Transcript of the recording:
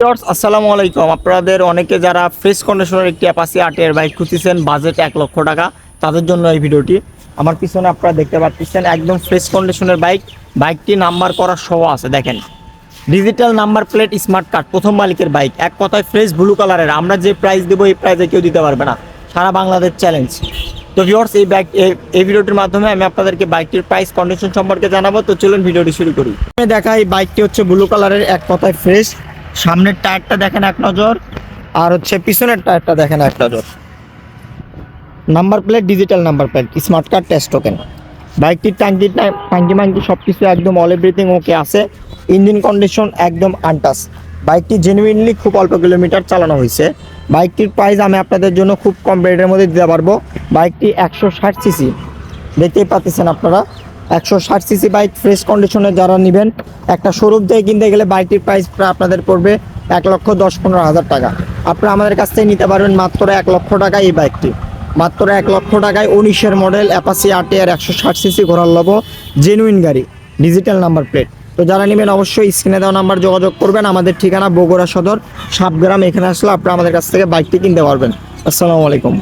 আসসালামু আলাইকুম। আপনাদের অনেকে যারা ফ্রেশ কন্ডিশনের একটি অ্যাপাসি আটের বাইক খুঁজতেছেন বাজেট এক লক্ষ টাকা, তাদের জন্য এই ভিডিওটি। আমার পিছনে আপনারা দেখতে পাচ্ছেন একদম ফ্রেশ কন্ডিশনের বাইক বাইকটি নাম্বার করা সহ আছে, দেখেন। Digital number plate smart card প্রথম মালিকের বাইক এক কথায় ফ্রেশ ব্লু কালারের আমরা যে প্রাইস দেবো, এই প্রাইসে কেউ দিতে পারবে না। সারা বাংলাদেশ চ্যালেঞ্জ তো ভিউয়ার্স এই বাইক এই- ভিডিওটির মাধ্যমে আমি আপনাদেরকে বাইকটির প্রাইস কন্ডিশন সম্পর্কে জানাব। তো চলুন ভিডিওটি শুরু করি। আমি এই বাইকটি হচ্ছে ব্লু কালারের এক কথায় ফ্রেশ সামনের টায়ারটা দেখেন এক নজর। আর হচ্ছে পিছনের টায়ারটা দেখেন এক নজর। Number plate digital number plate smart card test token বাইকটির ট্যাঙ্কি ট্যাঙ্কি ম্যাঙ্কি সব কিছু একদম অল এভরিথিং ওকে আছে। ইঞ্জিন কন্ডিশন একদম আনটাস বাইকটি জেনুইনলি খুব অল্প কিলোমিটার চালানো হয়েছে। বাইকটির প্রাইস আমি আপনাদের জন্য খুব কম রেটের মধ্যে দিতে পারব। বাইকটি একশো ষাট সিসি দেখতেই পাচ্ছেন আপনারা। একশো ষাট সিসি বাইক ফ্রেশ কন্ডিশনে যারা নেবেন, একটা শোরুম থেকে কিনতে গেলে বাইকটির প্রাইস আপনাদের পড়বে এক লক্ষ দশ পনেরো হাজার টাকা। আপনারা আমাদের কাছ থেকে নিতে পারবেন মাত্র এক লক্ষ টাকা এই বাইকটি মাত্র এক লক্ষ টাকায় উনিশের মডেল অ্যাপাসি আরটিআর একশো ষাট সিসি ঘোরার লব জেনুইন গাড়ি ডিজিটাল নাম্বার প্লেট তো যারা নেবেন অবশ্যই স্ক্রিনে দেওয়া নাম্বার যোগাযোগ করবেন, আমাদের ঠিকানা বগুড়া সদর সাবগ্রাম এখানে আসলে আপনারা আমাদের কাছ থেকে বাইকটি কিনতে পারবেন। আসসালামু আলাইকুম।